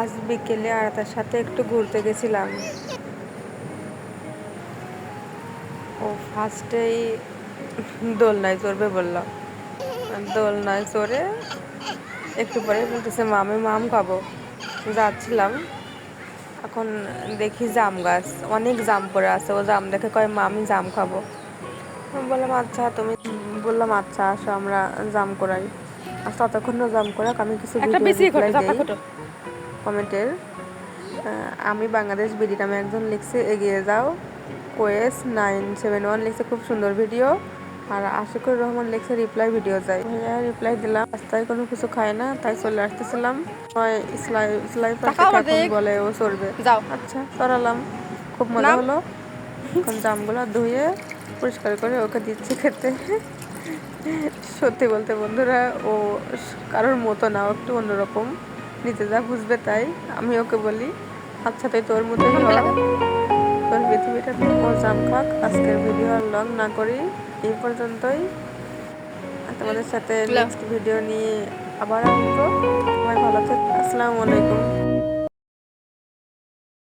আজ বিকেলে আর তার সাথে একটু ঘুরতে গেছিলাম। ও ফার্স্টেই দোলনায় চড়বে বলল। দোলনায় চড়ে একটু পরে বলতেছে মামে মাম খাব। যাচ্ছিলাম। এখন দেখি জাম গাছ অনেক জাম পড়ে আছে। ও জাম দেখে কয় মা আমি জাম খাব। বললাম আচ্ছা তুমি বললাম আচ্ছা আসো আমরা জাম করাই। আর ততক্ষণ জাম করাক আমি কিছু কমেন্টের আমি বাংলাদেশ বিডি নামে একজন লিখছে এগিয়ে যাও। কোয়েস নাইন সেভেন ওয়ান লিখছে খুব সুন্দর ভিডিও। আর আশিকুর রহমান লিখছে রিপ্লাই ভিডিও চাই। রিপ্লাই দিলাম। রাস্তায় কোনো কিছু খায় না তাই চলে আসতেছিলাম। ইসলাই ইসলাই। বলে ও যাও। আচ্ছা চড়ালাম খুব মজা হলো। এখন জামগুলো ধুয়ে পরিষ্কার করে ওকে দিচ্ছি খেতে। সত্যি বলতে বন্ধুরা ও কারোর মতো না একটু অন্যরকম। নিজে যা বুঝবে তাই আমি ওকে বলি আচ্ছা তুই তোর মতো তোর পৃথিবীটা ও জাম খাক আজকের ভিডিও আর লং না করি এই পর্যন্তই। তোমাদের সাথে। নেক্সট ভিডিও নিয়ে আবার আসব। সবাই ভালো থাক আসসালামু আলাইকুম।